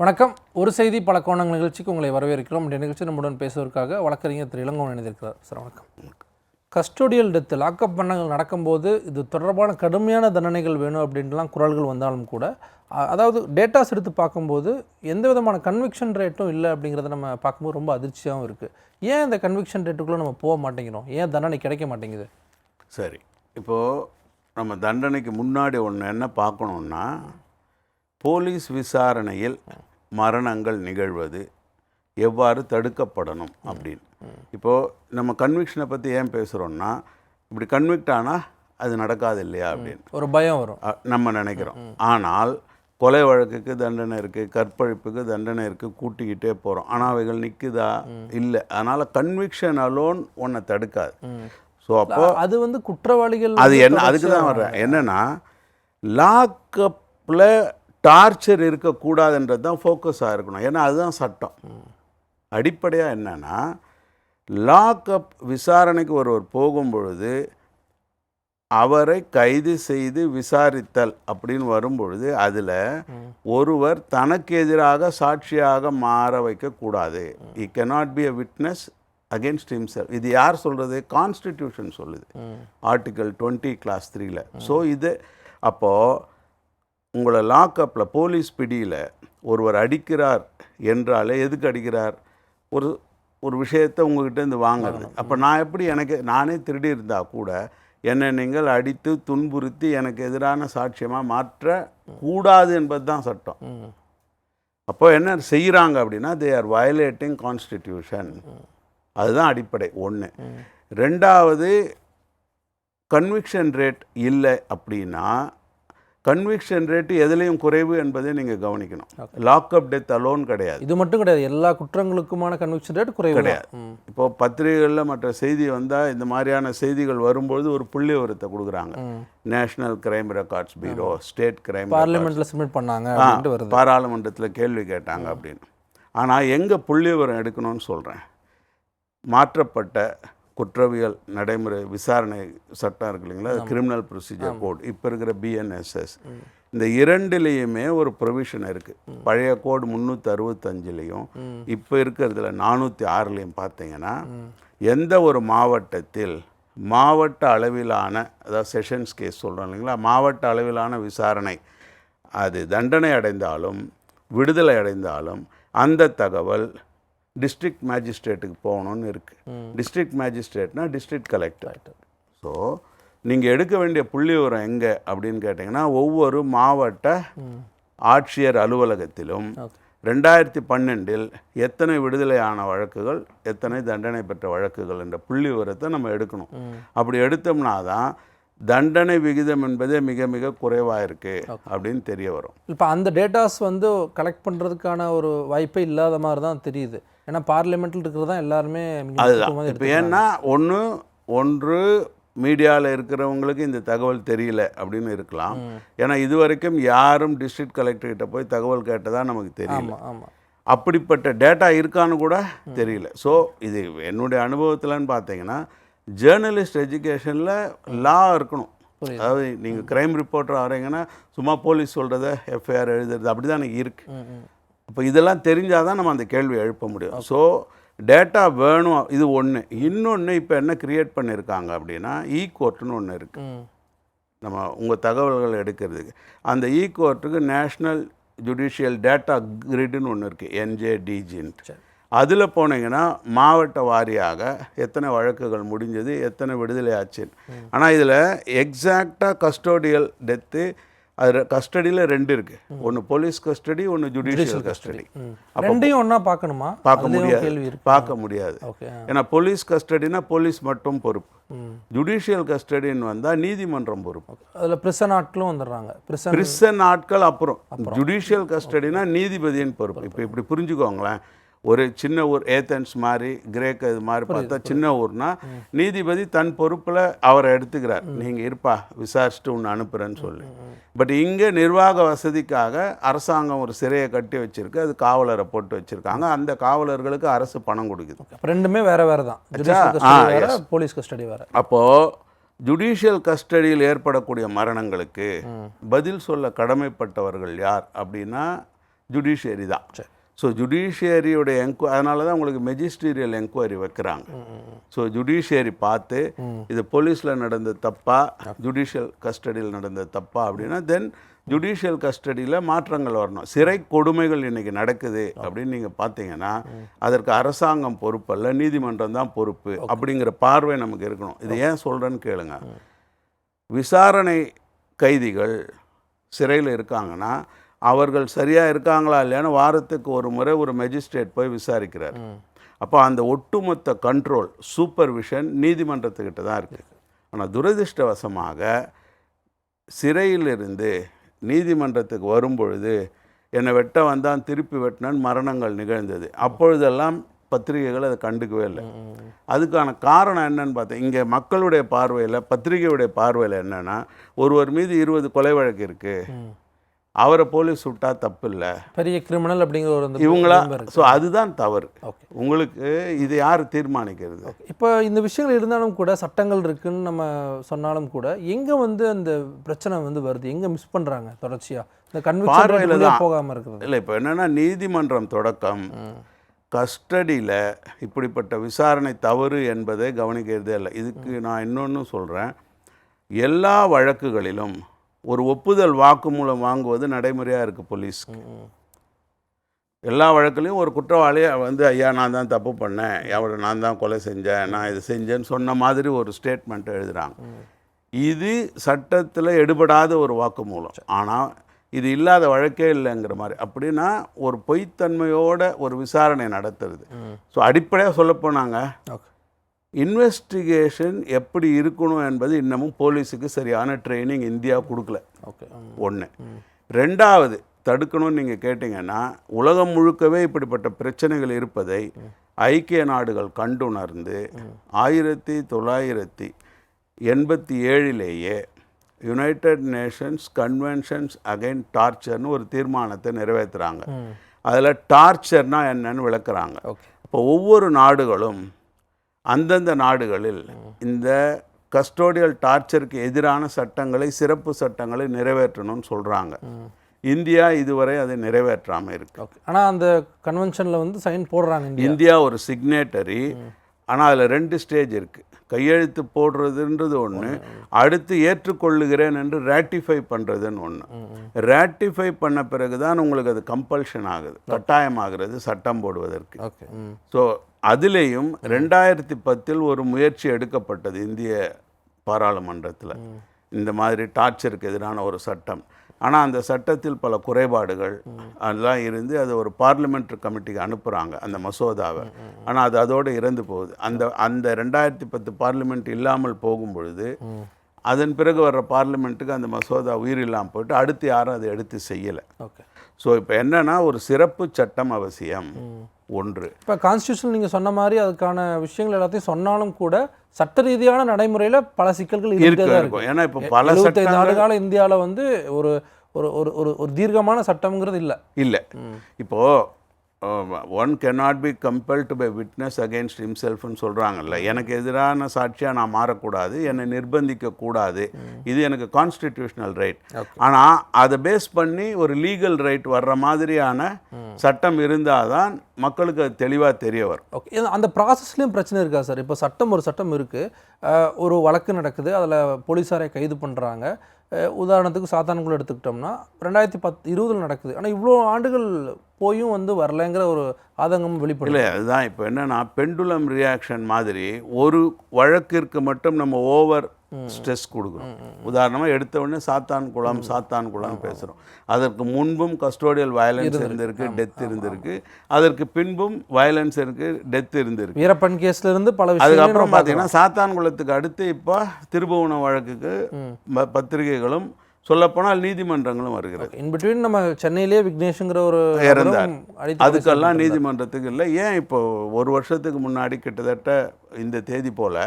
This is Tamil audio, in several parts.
வணக்கம். ஒரு செய்தி பல கோணங்கள் நிகழ்ச்சிக்கு உங்களை வரவேற்கிறோம். இந்த நிகழ்ச்சி நம்முடன் பேசுவதற்காக வழக்கறிஞர் திரு இளங்கோவன் இணைந்திருக்கிறார். சார் வணக்கம். கஸ்டோடியல் டெத்து லாக்அப் பண்ணங்கள் நடக்கும்போது இது தொடர்பான கடுமையான தண்டனைகள் வேணும் அப்படின்லாம் குரல்கள் வந்தாலும் கூட அதாவது டேட்டாஸ் எடுத்து பார்க்கும்போது எந்த விதமான கன்விக்ஷன் ரேட்டும் இல்லை அப்படிங்கிறத நம்ம பார்க்கும்போது ரொம்ப அதிர்ச்சியாகவும் இருக்குது ஏன் இந்த கன்விக்ஷன் ரேட்டுக்குள்ளே நம்ம போக மாட்டேங்கிறோம்? ஏன் தண்டனை கிடைக்க மாட்டேங்குது? சரி. இப்போது நம்ம தண்டனைக்கு முன்னாடி ஒன்று என்ன பார்க்கணுன்னா போலீஸ் விசாரணையில் மரணங்கள் நிகழ்வது எவ்வாறு தடுக்கப்படணும் அப்படின்னு. இப்போது நம்ம கன்விக்ஷனை பற்றி ஏன் பேசுகிறோம்னா இப்படி கன்விக்ட் ஆனால் அது நடக்காது இல்லையா அப்படின்னு. ஒரு பயம் வரும். நம்ம நினைக்கிறோம். ஆனால் கொலை வழக்குக்கு தண்டனை இருக்குது கற்பழிப்புக்கு தண்டனை இருக்குது கூட்டிக்கிட்டே போகிறோம் ஆனால் அவைகள் நிற்குதா இல்லை. அதனால் கன்விக்ஷன் அலோன் உன்னை தடுக்காது. ஸோ அப்போ அது வந்து குற்றவாளிகள் அது என்ன அதுக்கு தான் வர்றேன். என்னன்னா லாக்கப்பில் டார்ச்சர் இருக்கக்கூடாதுன்றது தான் ஃபோக்கஸாக இருக்கணும். ஏன்னா அதுதான் சட்டம். அடிப்படையாக என்னன்னா லாக்அப் விசாரணைக்கு ஒருவர் போகும் பொழுது அவரை கைது செய்து விசாரித்தல் அப்படின்னு வரும்பொழுது அதில் ஒருவர் தனக்கு எதிராக சாட்சியாக மாற வைக்கக்கூடாது he cannot be a witness against himself. இது யார் சொல்கிறது கான்ஸ்டிடியூஷன் சொல்லுது. ஆர்டிகல் டுவெண்ட்டி கிளாஸ் த்ரீல ஸோ இது அப்போது உங்களை லாக்அப்பில் போலீஸ் பிடியில் ஒருவர் அடிக்கிறார் என்றாலே எதுக்கு அடிக்கிறார்? ஒரு ஒரு விஷயத்தை உங்ககிட்ட இருந்து வாங்குறது. அப்போ நான் எப்படி எனக்கு நானே திருடி இருந்தால் கூட என்னை நீங்கள் அடித்து துன்புறுத்தி எனக்கு எதிரான சாட்சியமாக மாற்ற கூடாது என்பது தான் சட்டம். அப்போ என்ன செய்கிறாங்க அப்படின்னா தே ஆர் வயலேட்டிங் கான்ஸ்டிடியூஷன் அதுதான் அடிப்படை ஒன்று ரெண்டாவது கன்விக்ஷன் ரேட் இல்லை அப்படின்னா கன்விக்ஷன் ரேட்டு எதுலேயும் குறைவு என்பதை நீங்கள் கவனிக்கணும். லாக்அப் டெத் அலோன் கிடையாது. இது மட்டும் கிடையாது. எல்லா குற்றங்களுக்குமான கன்விக்ஷன் ரேட் குறைவு கிடையாது. இப்போ பத்திரிகைகளில் மற்ற செய்தி வந்தால் இந்த மாதிரியான செய்திகள் வரும்பொழுது ஒரு புள்ளி விவரத்தை கொடுக்குறாங்க. National crime records bureau state crime பார்லிமெண்ட்ல சப்மிட் பண்ணாங்க பாராளுமன்றத்தில் கேள்வி கேட்டாங்க அப்படின்னு. ஆனால் எங்கே புள்ளி விவரம் எடுக்கணும்னு சொல்கிறேன் மாற்றப்பட்ட குற்றவியல் நடைமுறை விசாரணை சட்டம் இருக்கு இல்லைங்களா? கிரிமினல் ப்ரொசீஜர் கோட் இப்போ இருக்கிற பிஎன்எஸ்எஸ் இந்த இரண்டுலேயுமே ஒரு ப்ரொவிஷன் இருக்குது பழைய கோடு முந்நூற்றி அறுபத்தஞ்சிலையும் இப்போ இருக்கிறதுல நானூற்றி ஆறுலையும் பார்த்தீங்கன்னா எந்த ஒரு மாவட்டத்தில் மாவட்ட அளவிலான அதாவது செஷன்ஸ் கேஸ் சொல்கிறோம் இல்லைங்களா? மாவட்ட அளவிலான விசாரணை அது தண்டனை அடைந்தாலும் விடுதலை அடைந்தாலும் அந்த தகவல் டிஸ்ட்ரிக்ட் மேஜிஸ்ட்ரேட்டுக்கு போகணும்னு இருக்குது டிஸ்ட்ரிக்ட் மேஜிஸ்ட்ரேட்னா டிஸ்ட்ரிக்ட் கலெக்டர் ஸோ நீங்கள் எடுக்க வேண்டிய புள்ளி விவரம் எங்கே அப்படின்னு கேட்டிங்கன்னா ஒவ்வொரு மாவட்ட ஆட்சியர் அலுவலகத்திலும் ரெண்டாயிரத்தி பன்னெண்டில் எத்தனை விடுதலையான வழக்குகள் எத்தனை தண்டனை பெற்ற வழக்குகள் என்ற புள்ளி விவரத்தை நம்ம எடுக்கணும். அப்படி எடுத்தோம்னா தான் தண்டனை விகிதம் என்பதே மிக மிக குறைவாக இருக்குது அப்படின்னு தெரிய வரும். இப்போ அந்த டேட்டாஸ் வந்து கலெக்ட் பண்ணுறதுக்கான ஒரு வாய்ப்பே இல்லாத மாதிரி தான் தெரியுது. ஏன்னா பார்லிமெண்ட்டில் இருக்கிறது தான் எல்லாருமே அதுதான். இப்போ ஏன்னா ஒன்று ஒன்று மீடியாவில் இருக்கிறவங்களுக்கு இந்த தகவல் தெரியல அப்படின்னு இருக்கலாம். ஏன்னா இது வரைக்கும் யாரும் டிஸ்ட்ரிக்ட் கலெக்டர்கிட்ட போய் தகவல் கேட்டதா நமக்கு தெரியல. அப்படிப்பட்ட டேட்டா இருக்கான்னு கூட தெரியல. ஸோ இது என்னுடைய அனுபவத்தில்னு பார்த்தீங்கன்னா ஜேர்னலிஸ்ட் எஜுகேஷனில் லா இருக்கணும். அதாவது நீங்கள் க்ரைம் ரிப்போர்ட்டர் ஆகிறீங்கன்னா சும்மா போலீஸ் சொல்கிறத எஃப்ஐஆர் எழுதுறது அப்படி தான் எனக்கு இருக்குது அப்போ இதெல்லாம் தெரிஞ்சால் தான் நம்ம அந்த கேள்வி எழுப்ப முடியும். ஸோ டேட்டா வேணும் இது ஒன்று இன்னொன்று இப்போ என்ன கிரியேட் பண்ணியிருக்காங்க அப்படின்னா இ கோர்ட்டுன்னு ஒன்று இருக்குது நம்ம உங்கள் தகவல்கள் எடுக்கிறதுக்கு. அந்த இ கோர்ட்டுக்கு நேஷ்னல் ஜுடிஷியல் டேட்டா கிரிட்னு ஒன்று இருக்குது என்ஜேடிஜின்ட்டு. அதில் போனீங்கன்னா மாவட்ட வாரியாக எத்தனை வழக்குகள் முடிஞ்சது எத்தனை விடுதலை ஆச்சு. ஆனால் இதில் எக்ஸாக்டாக கஸ்டோடியல் டெத்து அது கஸ்டடியில் ரெண்டு இருக்குது ஒன்று போலீஸ் கஸ்டடி ஒன்று ஜுடிஷியல் கஸ்டடி ரெண்டையும் ஒன்றா பார்க்கணுமா? பார்க்க முடியாது. இருக்கு. பார்க்க முடியாது. ஏன்னா போலீஸ் கஸ்டடினா போலீஸ் மட்டும் பொறுப்பு. ஜுடிஷியல் கஸ்டடின்னு வந்தால் நீதிமன்றம் பொறுப்பு. அதில் ப்ரிசன் ஆட்களும் வந்துடுறாங்க. பிரிசன் ஆட்கள் அப்புறம். ஜுடிஷியல் கஸ்டடினா நீதிபதியின் பொறுப்பு. இப்போ இப்படி புரிஞ்சுக்கோங்களேன். ஒரு சின்ன ஊர் ஏத்தன்ஸ் மாதிரி கிரேக்க இது மாதிரி பார்த்தா சின்ன ஊர்னா நீதிபதி தன் பொறுப்பில் அவரை எடுத்துக்கிறார். நீங்கள் இருப்பா விசாரிச்சுட்டு ஒன்று அனுப்புகிறேன்னு சொல்லி. பட் இங்கே நிர்வாக வசதிக்காக அரசாங்கம் ஒரு சிறையை கட்டி வச்சிருக்கு. அது காவலரை போட்டு வச்சுருக்காங்க. அந்த காவலர்களுக்கு அரசு பணம் கொடுக்குது. ரெண்டுமே வேற வேற தான். போலீஸ் கஸ்டடி வேற அப்போது ஜுடிஷியல் கஸ்டடியில் ஏற்படக்கூடிய மரணங்களுக்கு பதில் சொல்ல கடமைப்பட்டவர்கள் யார் அப்படின்னா ஜுடிஷியரி தான். ஸோ ஜுடிஷியரியோடைய என்கொ அதனால தான் உங்களுக்கு மெஜிஸ்ட்ரியல் என்கொயரி வைக்கிறாங்க. ஸோ ஜுடிஷியரி பார்த்து இது போலீஸில் நடந்த தப்பா ஜுடிஷியல் கஸ்டடியில் நடந்த தப்பா அப்படின்னா தென் ஜுடிஷியல் கஸ்டடியில் மாற்றங்கள் வரணும். சிறை கொடுமைகள் இன்னைக்கு நடக்குது அப்படின்னு நீங்கள் பார்த்தீங்கன்னா அதற்கு அரசாங்கம் பொறுப்பல்ல நீதிமன்றம் தான் பொறுப்பு அப்படிங்கிற பார்வை நமக்கு இருக்கணும். இது ஏன் சொல்கிறேன்னு கேளுங்க. விசாரணை கைதிகள் சிறையில் இருக்காங்கன்னா அவர்கள் சரியாக இருக்காங்களா இல்லையான்னு வாரத்துக்கு ஒரு முறை ஒரு மெஜிஸ்ட்ரேட் போய் விசாரிக்கிறார். அப்போ அந்த ஒட்டுமொத்த கண்ட்ரோல் சூப்பர்விஷன் நீதிமன்றத்துக்கிட்ட தான் இருக்குது ஆனால் துரதிர்ஷ்டவசமாக சிறையிலிருந்து நீதிமன்றத்துக்கு வரும்பொழுது என்னை வெட்ட வந்தான் திருப்பி வெட்டினான் மரணங்கள் நிகழ்ந்தது. அப்பொழுதெல்லாம் பத்திரிகைகள் அதை கண்டுக்கவே இல்லை. அதுக்கான காரணம் என்னன்னு பார்த்தேன் இங்கே மக்களுடைய பார்வையில் பத்திரிகையுடைய பார்வையில் என்னன்னா ஒருவர் மீது இருபது கொலை வழக்கு இருக்குது அவரை போலீஸ் விட்டா தப்பு இல்லை பெரிய கிரிமினல் அப்படிங்கிற ஒரு இவங்களா. ஸோ அதுதான் தவறு. உங்களுக்கு இது யார் தீர்மானிக்கிறது? இப்போ இந்த விஷயங்கள் இருந்தாலும் கூட சட்டங்கள் இருக்குன்னு நம்ம சொன்னாலும் கூட எங்கே வந்து அந்த பிரச்சனை வந்து வருது? எங்கே மிஸ் பண்ணுறாங்க தொடர்ச்சியாக இந்த கன்விக்ஷன். போகாமல் இருக்கிறது இல்லை இப்போ என்னென்னா நீதிமன்றம் தொடக்கம். கஸ்டடியில் இப்படிப்பட்ட விசாரணை தவறு என்பதை கவனிக்கிறதே இல்லை. இதுக்கு நான் இன்னொன்று சொல்கிறேன் எல்லா வழக்குகளிலும் ஒரு ஒப்புதல் வாக்குமூலம் வாங்குவது நடைமுறையாக இருக்குது போலீஸ்க்கு. எல்லா வழக்குலையும் ஒரு குற்றவாளி வந்து ஐயா நான் தான் தப்பு பண்ணேன். அவரை நான் தான் கொலை செஞ்சேன். நான் இது செஞ்சேன்னு சொன்ன மாதிரி ஒரு ஸ்டேட்மெண்ட் எழுதுகிறாங்க இது சட்டத்தில் எடுபடாத ஒரு வாக்குமூலம் ஆனால் இது இல்லாத வழக்கே இல்லைங்கிற மாதிரி. அப்படின்னா ஒரு பொய்த்தன்மையோட ஒரு விசாரணை நடத்துறது. ஸோ அடிப்படையாக சொல்லப்போனாங்க ஓகே. இன்வெஸ்டிகேஷன் எப்படி இருக்கணும் என்பது இன்னமும் போலீஸுக்கு சரியான ட்ரைனிங் இந்தியா கொடுக்கல. ஓகே. ஒன்று ரெண்டாவது தடுக்கணும்னு நீங்கள் கேட்டிங்கன்னா உலகம் முழுக்கவே இப்படிப்பட்ட பிரச்சனைகள் இருப்பதை ஐக்கிய நாடுகள் கண்டுணர்ந்து ஆயிரத்தி தொள்ளாயிரத்தி எண்பத்தி ஏழிலேயே யுனைடெட் நேஷன்ஸ் கன்வென்ஷன்ஸ் அகைன் டார்ச்சர்னு ஒரு தீர்மானத்தை நிறைவேற்றுறாங்க அதில் டார்ச்சர்னா என்னன்னு விளக்குறாங்க. ஓகே. இப்போ ஒவ்வொரு நாடுகளும் அந்தந்த நாடுகளில் இந்த கஸ்டோடியல் டார்ச்சருக்கு எதிரான சட்டங்களை சிறப்பு சட்டங்களை நிறைவேற்றணும்னு சொல்கிறாங்க இந்தியா இதுவரை அதை நிறைவேற்றாமல் இருக்கு. ஆனால் அந்த கன்வென்ஷனில் வந்து சைன் போடுறாங்க இந்தியா. ஒரு சிக்னேட்டரி. ஆனால் அதில் ரெண்டு ஸ்டேஜ் இருக்குது கையெழுத்து போடுறதுன்றது ஒன்று அடுத்து ஏற்றுக்கொள்ளுகிறேன் என்று ரேட்டிஃபை பண்ணுறதுன்னு ஒன்று ரேட்டிஃபை பண்ண பிறகு தான் உங்களுக்கு அது கம்பல்ஷன் ஆகுது. கட்டாயமாகிறது சட்டம் போடுவதற்கு. ஸோ அதுலேயும் ரெண்டாயிரத்தி பத்தில் ஒரு முயற்சி எடுக்கப்பட்டது இந்திய பாராளுமன்றத்தில். இந்த மாதிரி டார்ச்சருக்கு எதிரான ஒரு சட்டம். ஆனால் அந்த சட்டத்தில் பல குறைபாடுகள் அதெல்லாம் இருந்து அது ஒரு பார்லிமெண்ட்ரி கமிட்டிக்கு அனுப்புகிறாங்க அந்த மசோதாவை. ஆனால் அது அதோடு இறந்து போகுது. அந்த அந்த ரெண்டாயிரத்தி பத்து பார்லிமெண்ட் இல்லாமல் போகும் பொழுது அதன் பிறகு வர்ற பார்லிமெண்ட்டுக்கு அந்த மசோதா உயிர் இல்லாமல் போயிட்டு அடுத்து யாரும் அதை எடுத்து செய்யலை. ஓகே. ஸோ இப்போ என்னன்னா ஒரு சிறப்பு சட்டம் அவசியம். ஒன்று. இப்போ கான்ஸ்டியூஷன் நீங்கள் சொன்ன மாதிரி அதுக்கான விஷயங்கள் எல்லாத்தையும் சொன்னாலும் கூட சட்ட ரீதியான நடைமுறையில் பல சிக்கல்கள் இருக்கு இருக்கும். இருக்கு. ஏன்னா இப்போ பல ஆண்டு கால இந்தியாவில் வந்து ஒரு ஒரு ஒரு ஒரு ஒரு தீர்க்கமான சட்டம்ங்கிறது இல்லை. இல்லை. இப்போ one cannot be compelled to be witness against himselfனு சொல்கிறாங்கல்ல எனக்கு எதிரான சாட்சியாக நான் மாறக்கூடாது என்னை நிர்பந்திக்க கூடாது. இது எனக்கு கான்ஸ்டிடியூஷனல் ரைட் ஆனால் அதை பேஸ் பண்ணி ஒரு லீகல் ரைட் வர்ற மாதிரியான சட்டம் இருந்தால் தான் மக்களுக்கு அது தெளிவாக தெரிய வரும். ஓகே அந்த ப்ராசஸ்லேயும் பிரச்சனை இருக்கா சார்? இப்போ சட்டம் ஒரு சட்டம் இருக்குது ஒரு வழக்கு நடக்குது அதில் போலீஸாரை கைது பண்ணுறாங்க உதாரணத்துக்கு சாத்தான்குள்ள எடுத்துக்கிட்டோம்னா ரெண்டாயிரத்தி பத் இருபதில் நடக்குது. ஆனால் இவ்வளோ ஆண்டுகள் போயும் வந்து வரலைங்கிற ஒரு ஆதங்கம் வெளிப்படல இல்லை அதுதான் இப்போ என்னன்னா பெண்டுலம் ரியாக்ஷன் மாதிரி ஒரு வழக்கிற்கு மட்டும் நம்ம ஓவர் ஸ்ட்ரெஸ் கொடுக்குறோம். உதாரணமாக எடுத்த உடனே சாத்தான் குளம் சாத்தான் குளம் பேசுகிறோம் அதற்கு முன்பும் கஸ்டோடியல் வயலன்ஸ் இருந்திருக்கு. டெத் இருந்திருக்கு. அதற்கு பின்பும் வயலன்ஸ் இருக்கு டெத் இருந்திருக்கு. வீரப்பன் கேஸ்ல இருந்து பல அதுக்கப்புறம் பார்த்தீங்கன்னா சாத்தான் குளத்துக்கு அடுத்து இப்போ திருபுவனம் வழக்குக்கு பத்திரிகைகளும் சொல்லப்போனால் நீதிமன்றங்களும் வருகிறது. இன் பிட்வீன் நம்ம சென்னையிலேயே விக்னேஷுங்கிற ஒரு இறந்தார். அதுக்கெல்லாம் நீதிமன்றத்துக்கு இல்லை. ஏன் இப்போ ஒரு வருஷத்துக்கு முன்னாடி கிட்டத்தட்ட இந்த தேதி போல.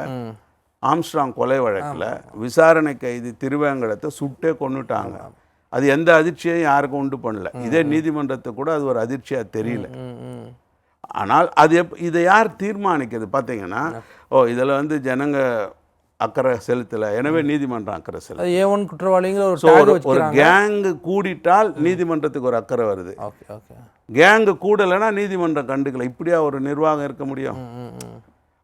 ஆம்ஸ்ட்ராங் கொலை வழக்கில் விசாரணை கைதி திருவேங்கடத்தை சுட்டே கொன்னுட்டாங்க. அது எந்த அதிர்ச்சியையும் யாருக்கும் உண்டு பண்ணல. இதே நீதிமன்றத்துக்கு கூட அது ஒரு அதிர்ச்சியாக தெரியல. ஆனால் அது எப் இதை யார் தீர்மானிக்கிறது? பார்த்தீங்கன்னா ஓ இதில் வந்து ஜனங்க அக்கறை செலுத்தலை. எனவே நீதிமன்றம் அக்கறை செலுத்தல ஏ ஒன் குற்றவாளிங்கிற ஒரு ஒரு கேங்கு கூடிட்டால் நீதிமன்றத்துக்கு ஒரு அக்கறை வருது. Okay okay. கேங்கு கூடலைன்னா நீதிமன்றம் கண்டுக்கல. இப்படியா ஒரு நிர்வாகம் இருக்க முடியும்? ம் ம் ம்.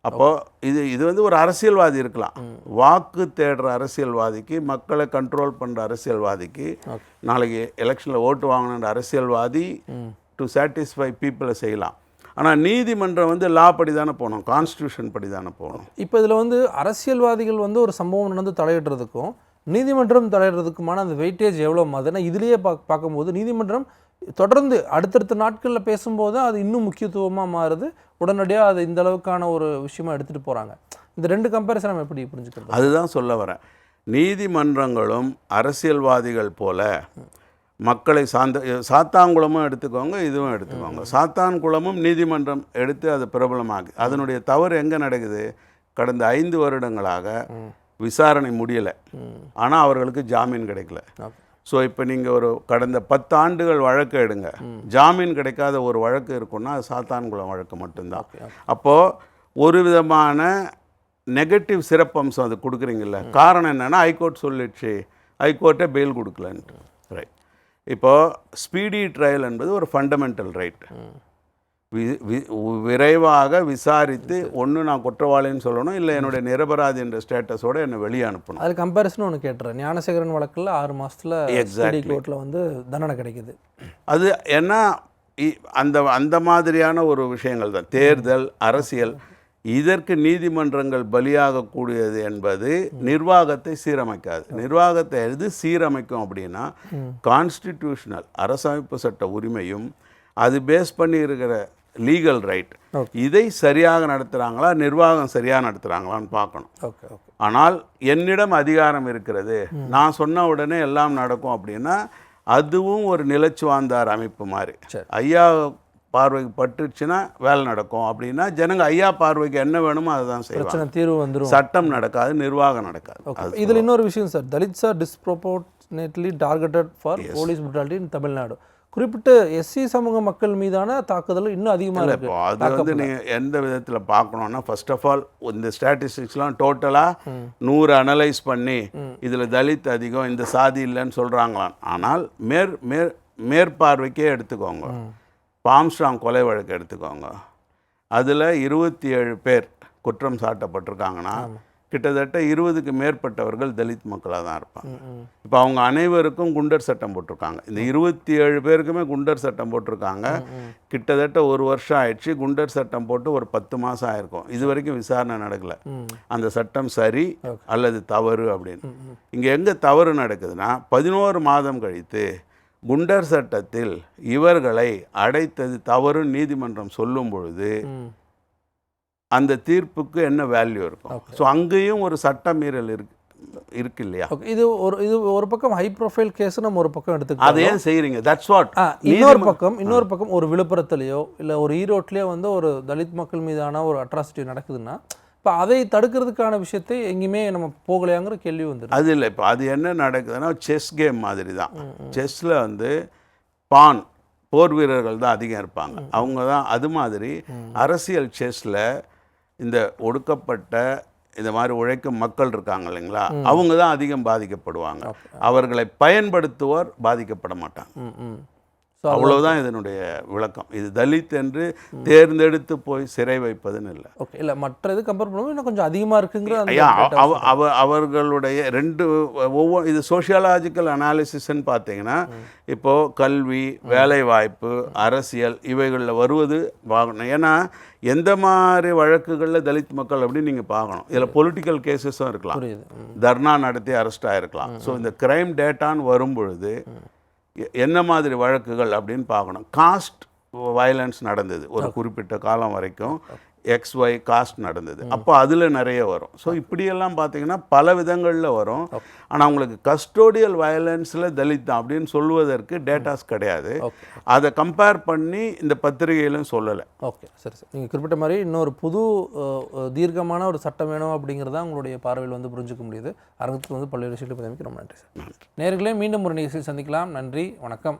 அப்போ இது இது வந்து ஒரு அரசியல்வாதி இருக்கலாம். வாக்கு தேடுற அரசியல்வாதிக்கு மக்களை கண்ட்ரோல் பண்ணுற அரசியல்வாதிக்கு நாளைக்கு எலெக்ஷனில் ஓட்டு வாங்கணுன்ற அரசியல்வாதி டு சாட்டிஸ்ஃபை பீப்புளை செய்யலாம். ஆனால் நீதிமன்றம் வந்து லா படி தானே போகணும் கான்ஸ்டியூஷன் படி தானே போகணும் இப்போ இதில் வந்து அரசியல்வாதிகள் வந்து ஒரு சம்பவம் நடந்து தலையிடுறதுக்கும் நீதிமன்றம் தலையிடுறதுக்குமான அந்த வெயிட்டேஜ் எவ்வளோ ஏன்னா இதுலேயே பா பார்க்கும்போது நீதிமன்றம் தொடர்ந்து அடுத்தடுத்த நாட்களில் பேசும்போது அது இன்னும் முக்கியத்துவமாக மாறுது. உடனடியாக அது இந்த அளவுக்கான ஒரு விஷயமா எடுத்துகிட்டு போகிறாங்க இந்த ரெண்டு கம்பேரிசன் நம்ம எப்படி புரிஞ்சுக்கிறது? அதுதான் சொல்ல வரேன். நீதிமன்றங்களும் அரசியல்வாதிகள் போல மக்களை சார்ந்த சாத்தான்குளமும் எடுத்துக்கோங்க இதுவும் எடுத்துக்கோங்க. சாத்தான்குளமும் நீதிமன்றம் எடுத்து அது பிரபலமாகு அதனுடைய தவறு எங்கே நடக்குது? கடந்த ஐந்து வருடங்களாக விசாரணை முடியலை. ஆனால் அவர்களுக்கு ஜாமீன் கிடைக்கல. ஸோ இப்போ நீங்கள் ஒரு கடந்த பத்து ஆண்டுகள் வழக்கு எடுங்க. ஜாமீன் கிடைக்காத ஒரு வழக்கு இருக்குன்னா அது சாத்தான்குளம் வழக்கு மட்டும்தான். அப்போது ஒரு விதமான நெகட்டிவ் சிறப்பம்சம் அது கொடுக்குறீங்கல்ல. காரணம் என்னென்னா ஹைகோர்ட் சொல்லிடுச்சு. ஹைகோர்ட்டே பெயில் கொடுக்கலன்ட்டு. இப்போது ஸ்பீடி ட்ரையல் என்பது ஒரு ஃபண்டமெண்டல் ரைட் விரைவாக விசாரித்து ஒன்று நான் குற்றவாளின்னு சொல்லணும் இல்லை என்னுடைய நிரபராதி என்ற ஸ்டேட்டஸோட என்னை வெளியே அனுப்பணும். அது கம்பேரிசன் ஒன்று கேட்டுறேன். ஞானசேகரன் வழக்கில் ஆறு மாதத்தில் Exactly. கோர்ட்டில் வந்து தண்டனை கிடைக்குது. அது ஏன்னா அந்த அந்த மாதிரியான ஒரு விஷயங்கள் தான். தேர்தல் அரசியல் இதற்கு நீதிமன்றங்கள் பலியாகக்கூடியது என்பது நிர்வாகத்தை சீரமைக்காது. நிர்வாகத்தை எது சீரமைக்கும் அப்படின்னா கான்ஸ்டிடியூஷனல் அரசமைப்பு சட்ட உரிமையும் அது பேஸ் பண்ணி இருக்கிற லீகல் ரைட். இதை சரியாக நடத்துகிறாங்களா நிர்வாகம் சரியாக நடத்துகிறாங்களான்னு பார்க்கணும். ஓகே ஓகே ஆனால் என்னிடம் அதிகாரம் இருக்கிறது. நான் சொன்ன உடனே எல்லாம் நடக்கும் அப்படின்னா அதுவும் ஒரு நிலச்சுவாந்தார் அமைப்பு மாதிரி. ஐயா பார்வைக்கு பட்டுச்சுன்னா வேலை நடக்கும். அப்படின்னா ஜனங்க ஐயா பார்வைக்கு என்ன வேணுமோ அதுதான் செய்வாங்க. பிரச்சனை தீர்வு வந்துடும் சட்டம் நடக்காது நிர்வாகம் நடக்காது. அது இதில் இன்னொரு விஷயம் sir Dalits are disproportionately targeted for police brutality in Tamil Nadu குறிப்பிட்ட எஸ்சி சமூக மக்கள் மீதான தாக்குதல் இன்னும் அதிகமாக இருக்கு. அது வந்து நீங்கள் எந்த விதத்தில் பார்க்கணுன்னா ஃபர்ஸ்ட் ஆஃப் ஆல் இந்த ஸ்டாட்டிஸ்டிக்ஸ்லாம் டோட்டலாக நூறு அனலைஸ் பண்ணி இதில் தலித் அதிகம் இந்த சாதி இல்லைன்னு சொல்கிறாங்களாம் ஆனால் மேற் மேற் மேற்பார்வைக்கே எடுத்துக்கோங்க. பாம்ஸ்ட்ராங் கொலை வழக்கு எடுத்துக்கோங்க. அதில் இருபத்தி ஏழு பேர் குற்றம் சாட்டப்பட்டிருக்காங்கன்னா கிட்டத்தட்ட இருபதுக்கு மேற்பட்டவர்கள் தலித் மக்களாக தான் இருப்பாங்க இப்போ அவங்க அனைவருக்கும் குண்டர் சட்டம் போட்டிருக்காங்க. இந்த இருபத்தி ஏழு பேருக்குமே குண்டர் சட்டம் போட்டிருக்காங்க. கிட்டத்தட்ட ஒரு வருஷம் ஆயிடுச்சு குண்டர் சட்டம் போட்டு ஒரு பத்து மாதம் ஆயிருக்கும். இது வரைக்கும் விசாரணை நடக்கல. அந்த சட்டம் சரி அல்லது தவறு அப்படின்னு. இங்கே எங்கே தவறு நடக்குதுன்னா பதினோரு மாதம் கழித்து குண்டர் சட்டத்தில் இவர்களை அடைத்தது தவறுன்னு நீதிமன்றம் சொல்லும் பொழுது அந்த தீர்ப்புக்கு என்ன வேல்யூ இருக்கும்? ஸோ அங்கேயும் ஒரு சட்ட மீறல் இருக்கு இருக்கு இல்லையா இது ஒரு இது ஒரு பக்கம் ஹை ப்ரொஃபைல் கேஸ் நம்ம ஒரு பக்கம் அதை எடுத்துக்கலாம் ஏன் செய்கிறீங்க தட்ஸ் வாட் இன்னொரு பக்கம் இன்னொரு பக்கம் ஒரு விழுப்புரத்துலேயோ இல்லை ஒரு ஈரோட்லேயோ வந்து ஒரு தலித் மக்கள் மீதான ஒரு அட்ராசிட்டி நடக்குதுன்னா இப்போ அதை தடுக்கிறதுக்கான விஷயத்தை எங்கேயுமே நம்ம போகலையாங்கிற கேள்வி வந்துடும் அது இல்லை. இப்போ அது என்ன நடக்குதுன்னா செஸ் கேம் மாதிரி தான் செஸ்ஸில் வந்து பான் போர் வீரர்கள் தான் அதிகம் இருப்பாங்க. அவங்க தான் அது மாதிரி அரசியல் செஸ்ஸில் இந்த ஒடுக்கப்பட்ட இந்த மாதிரி உழைக்கும் மக்கள் இருக்காங்க இல்லைங்களா? அவங்க தான் அதிகம் பாதிக்கப்படுவாங்க. அவர்களை பயன்படுத்துவோர் பாதிக்கப்பட மாட்டாங்க. அவ்வளவுதான் இதனுடைய விளக்கம். இது தலித் என்று தேர்ந்தெடுத்து போய் சிறை வைப்பதுன்னு இல்லை. ஓகே இல்லை மற்ற இது கம்பேர் பண்ணும்போது இன்னும் கொஞ்சம் அதிகமாக இருக்குங்கிற அவர்களுடைய ரெண்டு ஒவ்வொரு இது சோஷியாலாஜிக்கல் அனாலிசிஸ்ன்னு பார்த்தீங்கன்னா இப்போது கல்வி வேலைவாய்ப்பு அரசியல் இவைகளில் வருவது பார்க்கணும் ஏன்னா எந்த மாதிரி வழக்குகளில் தலித் மக்கள் அப்படின்னு நீங்கள் பார்க்கணும். இதில் பொலிட்டிக்கல் கேசஸும் இருக்கலாம். தர்ணா நடத்தி அரெஸ்ட் ஆகிருக்கலாம் ஸோ இந்த கிரைம் டேட்டான்னு வரும் பொழுது எ- என்ன மாதிரி வழக்குகள் அப்படின்னு பார்க்கணும். காஸ்ட் வயலன்ஸ் நடந்தது ஒரு குறிப்பிட்ட காலம் வரைக்கும். எக்ஸ் ஒய் காஸ்ட் நடந்தது. அப்போ அதில் நிறைய வரும். ஸோ இப்படியெல்லாம் பார்த்தீங்கன்னா பல விதங்களில் வரும். ஆனால் உங்களுக்கு கஸ்டோடியல் வயலன்ஸில் தலித் தான் அப்படின்னு சொல்வதற்கு டேட்டாஸ் கிடையாது. அதை கம்பேர் பண்ணி இந்த பத்திரிகையிலும் சொல்லலை. ஓகே சரி சரி. நீங்கள் குறிப்பிட்ட மாதிரி இன்னொரு புது தீர்க்கமான ஒரு சட்டம் வேணும் அப்படிங்கிறத உங்களுடைய பார்வையில் வந்து புரிஞ்சுக்க முடியுது. அரங்கத்துக்கு வந்து பல்வேறு விஷயங்களை பதவிக்கு ரொம்ப நன்றி சார். நேர்களே மீண்டும் ஒரு நிகழ்ச்சியில் சந்திக்கலாம். நன்றி வணக்கம்.